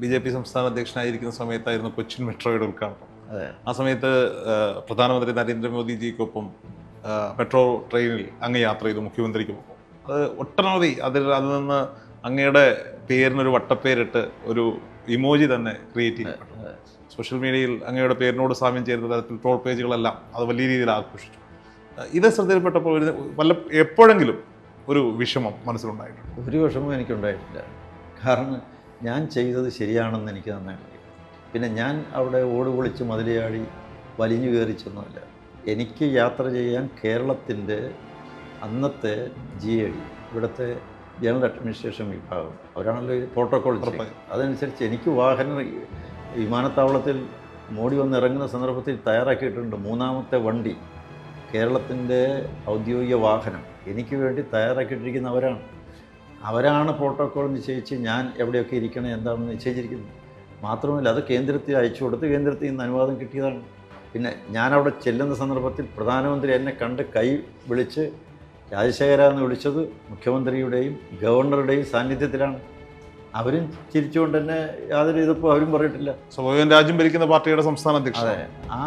B J P സംസ്ഥാന അധ്യക്ഷനായിരിക്കുന്ന സമയത്തായിരുന്നു കൊച്ചിൻ മെട്രോയുടെ ഉദ്ഘാടനം. ആ സമയത്ത് പ്രധാനമന്ത്രി നരേന്ദ്രമോദിജിക്കൊപ്പം മെട്രോ ട്രെയിനിൽ അങ്ങ് യാത്ര ചെയ്തു മുഖ്യമന്ത്രിക്കൊപ്പം അത് ഒട്ടനവധി അതിൽ അതിൽ നിന്ന് അങ്ങയുടെ പേരിനൊരു വട്ടപ്പേരിട്ട് ഒരു ഇമോജി തന്നെ ക്രിയേറ്റ് ചെയ്യപ്പെട്ടു സോഷ്യൽ മീഡിയയിൽ അങ്ങയുടെ പേരിനോട് സാമ്യം ചേരുന്ന തരത്തിൽ ട്രോൾ പേജുകളെല്ലാം അത് വലിയ രീതിയിൽ ആഘോഷിച്ചു. ഇത് ശ്രദ്ധയിൽപ്പെട്ടപ്പോൾ ഒരു വല്ല എപ്പോഴെങ്കിലും ഒരു വിഷമം മനസ്സിലുണ്ടായിട്ടുണ്ട്. ഒരു വിഷമം എനിക്കുണ്ടായിട്ടില്ല. കാരണം ഞാൻ ചെയ്തത് ശരിയാണെന്ന് എനിക്ക് നന്നായിട്ട് പിന്നെ ഞാൻ അവിടെ ഓട് പൊളിച്ച് മതിലയാടി വലിഞ്ഞു കയറി ചെന്നതല്ല. എനിക്ക് യാത്ര ചെയ്യാൻ കേരളത്തിന്റെ അന്നത്തെ ജി എ ഡി ഇവിടുത്തെ ജനറൽ അഡ്മിനിസ്ട്രേഷൻ വിഭാഗം അവരാണല്ലോ ഈ പ്രോട്ടോകോൾ അതനുസരിച്ച് എനിക്ക് വാഹനം വിമാനത്താവളത്തിൽ മോഡി വന്ന് ഇറങ്ങുന്ന സന്ദർഭത്തിൽ തയ്യാറാക്കിയിട്ടുണ്ട് മൂന്നാമത്തെ വണ്ടി. കേരളത്തിന്റെ ഔദ്യോഗിക വാഹനം. എനിക്ക് വേണ്ടി തയ്യാറാക്കിയിട്ടിരിക്കുന്ന അവരാണ് പ്രോട്ടോക്കോൾ നിശ്ചയിച്ച് ഞാൻ എവിടെയൊക്കെ ഇരിക്കണം എന്താണെന്ന് നിശ്ചയിച്ചിരിക്കുന്നത്. മാത്രമല്ല അത് കേന്ദ്രത്തിൽ അയച്ചു കൊടുത്ത് കേന്ദ്രത്തിൽ നിന്ന് അനുവാദം കിട്ടിയതാണ്. പിന്നെ ഞാൻ അവിടെ ചെല്ലുന്ന സന്ദർഭത്തിൽ പ്രധാനമന്ത്രി എന്നെ കണ്ട് കൈ വിളിച്ച് രാജശേഖര എന്ന് വിളിച്ചത് മുഖ്യമന്ത്രിയുടെയും ഗവർണറുടെയും സാന്നിധ്യത്തിലാണ്. അവരും ചിരിച്ചുകൊണ്ട് തന്നെ യാതൊരു ഇതിപ്പോൾ അവരും പറഞ്ഞിട്ടില്ല. സ്വാഭാവികം രാജ്യം ഭരിക്കുന്ന പാർട്ടിയുടെ സംസ്ഥാന അധ്യക്ഷൻ. അതെ. ആ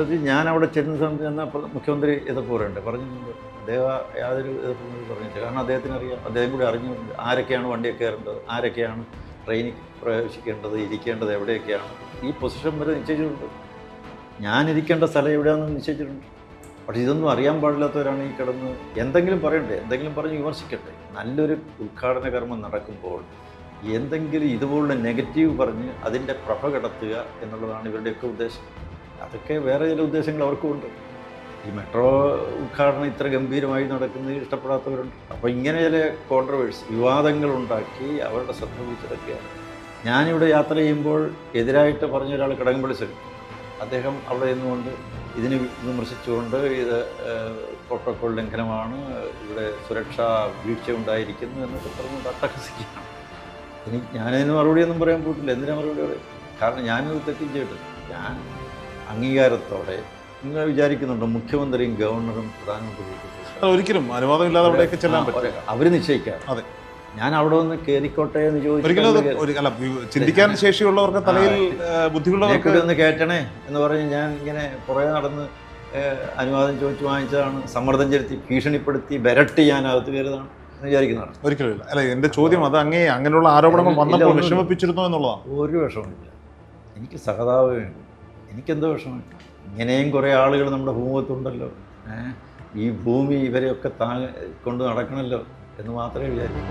ഇത് ഞാൻ അവിടെ ചെന്ന സമയത്ത് ചെന്ന മുഖ്യമന്ത്രി ഇതൊക്കെ പറയുന്നുണ്ട്. പറഞ്ഞിട്ടുണ്ട്. അദ്ദേഹം യാതൊരു ഇതൊന്നും പറഞ്ഞിട്ടില്ല. കാരണം അദ്ദേഹത്തിന് അറിയാം. അദ്ദേഹം കൂടി അറിഞ്ഞിട്ടുണ്ട് ആരൊക്കെയാണ് വണ്ടിയൊക്കെ കയറേണ്ടത്? ആരൊക്കെയാണ് ട്രെയിനിൽ പ്രവേശിക്കേണ്ടത്? ഇരിക്കേണ്ടത്? എവിടെയൊക്കെയാണ്? ഈ പൊസിഷൻ വരെ നിശ്ചയിച്ചിട്ടുണ്ട്. ഞാൻ ഇരിക്കേണ്ട സ്ഥലം എവിടെയാണെന്ന് നിശ്ചയിച്ചിട്ടുണ്ട്. പക്ഷേ ഇതൊന്നും അറിയാൻ പാടില്ലാത്തവരാണ് ഈ കിടന്ന് എന്തെങ്കിലും പറയണ്ടേ? എന്തെങ്കിലും പറഞ്ഞ് വിമർശിക്കട്ടെ? നല്ലൊരു ഉദ്ഘാടന കർമ്മം നടക്കുമ്പോൾ എന്തെങ്കിലും ഇതുപോലുള്ള നെഗറ്റീവ് പറഞ്ഞ് അതിന്റെ പ്രഭ കടത്തുക എന്നുള്ളതാണ് ഇവരുടെയൊക്കെ ഉദ്ദേശം. അതൊക്കെ വേറെ ചില ഉദ്ദേശങ്ങൾ അവർക്കും ഉണ്ട്. ഈ മെട്രോ ഉദ്ഘാടനം ഇത്ര ഗംഭീരമായി നടക്കുന്നത് ഇഷ്ടപ്പെടാത്തവരുണ്ട്. അപ്പോൾ ഇങ്ങനെ ചില കോൺട്രവേഴ്സ് വിവാദങ്ങൾ ഉണ്ടാക്കി അവരുടെ ശ്രദ്ധ പിടിച്ചെടുക്കുകയാണ്. ഞാനിവിടെ യാത്ര ചെയ്യുമ്പോൾ എതിരായിട്ട് പറഞ്ഞ ഒരാൾ കിടങ്ങുമ്പോൾ സരി അദ്ദേഹം അവിടെ നിന്നുകൊണ്ട് ഇതിന് വിമർശിച്ചുകൊണ്ട് ഇത് പ്രോട്ടോകോൾ ലംഘനമാണ് ഇവിടെ സുരക്ഷാ വീഴ്ച ഉണ്ടായിരിക്കുന്നു എന്നൊക്കെ പറഞ്ഞുകൊണ്ട് അട്ടഹസിക്കുകയാണ്. എനിക്ക് ഞാനതിന് മറുപടിയൊന്നും പറയാൻ പോയിട്ടില്ല. എന്തിനാ മറുപടി പറയും? കാരണം ഞാനത് തെറ്റും ചെയ്തിട്ടില്ല ഞാൻ അംഗീകാരത്തോടെ നിങ്ങൾ വിചാരിക്കുന്നുണ്ടോ. മുഖ്യമന്ത്രിയും ഗവർണറും പ്രധാനമന്ത്രിയും ഒരിക്കലും അനുവാദമില്ലാതെ അവിടെയൊക്കെ ചെല്ലാൻ പറ്റും അവർ നിശ്ചയിക്കാം അതെ. ഞാൻ അവിടെ വന്ന് കയറിക്കോട്ടെ എന്ന് ചോദിച്ചു ചിന്തിക്കാൻ ശേഷിയുള്ളവർക്ക് തലയിൽ ബുദ്ധിമുട്ടുള്ളവർക്ക് ഒന്ന് കയറ്റണേ എന്ന് പറഞ്ഞ് ഞാൻ ഇങ്ങനെ കുറേ നടന്ന് അനുവാദം ചോദിച്ചു വാങ്ങിച്ചതാണ്. സമ്മർദ്ദം ചെലുത്തി ഭീഷണിപ്പെടുത്തി വിരട്ടി ഞാൻ അകത്ത് കയറിയതാണ്. വിചാരിക്കുന്നതാണ് ഒരിക്കലും അല്ല എന്റെ ചോദ്യം അത് അങ്ങേ അങ്ങനെയുള്ള ആരോപണങ്ങൾ വന്നപ്പോൾ. വിഷമിപ്പിച്ചിരുന്നു എന്നുള്ളതാണ് ഒരു വിഷമമില്ല എനിക്ക് സഹതാപേ വേണ്ടു എനിക്കെന്തോ വിഷമമില്ല ഇങ്ങനെയും കുറേ ആളുകൾ നമ്മുടെ ഭൂമുഖത്തുണ്ടല്ലോ ഏഹ് ഈ ഭൂമി ഇവരെയൊക്കെ താങ്ങ കൊണ്ട് നടക്കണമല്ലോ എന്ന് മാത്രമേ വിചാരിക്കൂ.